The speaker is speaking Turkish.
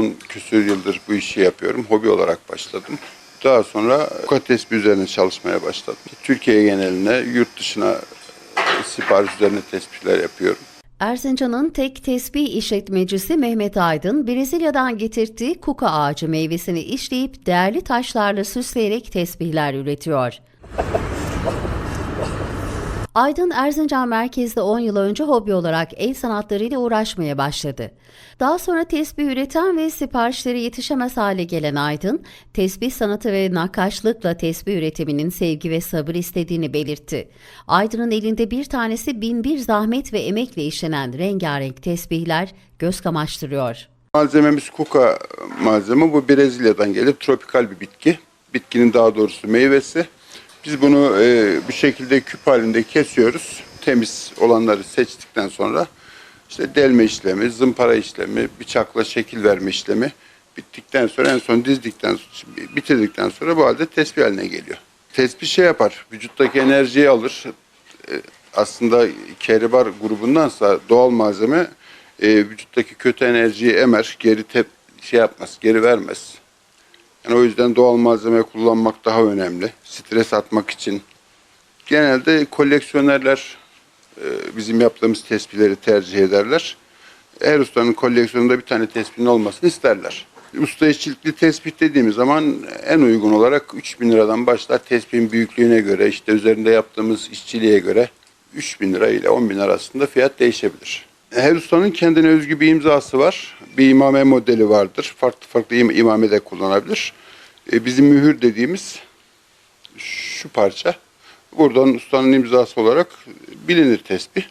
10 küsür yıldır bu işi yapıyorum. Hobi olarak başladım. Daha sonra kuka tespih üzerine çalışmaya başladım. Türkiye geneline, yurt dışına sipariş üzerine tespihler yapıyorum. Erzincan'ın tek tesbih işletmecisi Mehmet Aydın, Brezilya'dan getirdiği kuka ağacı meyvesini işleyip değerli taşlarla süsleyerek tesbihler üretiyor. Aydın Erzincan merkezde 10 yıl önce hobi olarak el sanatlarıyla uğraşmaya başladı. Daha sonra tesbih üreten ve siparişleri yetişemez hale gelen Aydın, tesbih sanatı ve nakkaşlıkla tesbih üretiminin sevgi ve sabır istediğini belirtti. Aydın'ın elinde bir tanesi bin bir zahmet ve emekle işlenen rengarenk tesbihler göz kamaştırıyor. Malzememiz kuka malzeme. Bu Brezilya'dan gelip tropikal bir bitki. Bitkinin daha doğrusu meyvesi. Biz bunu e, bir şekilde küp halinde kesiyoruz. Temiz olanları seçtikten sonra işte delme işlemi, zımpara işlemi, bıçakla şekil verme işlemi bittikten sonra en son dizdikten bitirdikten sonra bu halde tespih haline geliyor. Tespih şey yapar, vücuttaki enerjiyi alır. E, aslında keribar grubundansa doğal malzeme e, vücuttaki kötü enerjiyi emer, geri tep şey yapmaz, geri vermez. Yani o yüzden doğal malzeme kullanmak daha önemli. Stres atmak için. Genelde koleksiyonerler e, bizim yaptığımız tespihleri tercih ederler. Her ustanın koleksiyonunda bir tane tespihin olmasını isterler. Usta işçilikli tespih dediğimiz zaman en uygun olarak 3000 liradan başlar. Tespihin büyüklüğüne göre, işte üzerinde yaptığımız işçiliğe göre 3000 lira ile 10 bin arasında fiyat değişebilir. Her ustanın kendine özgü bir imzası var. Bir imame modeli vardır. Farklı farklı im- imame de kullanabilir. E, bizim mühür dediğimiz şu parça. Buradan ustanın imzası olarak bilinir tesbih.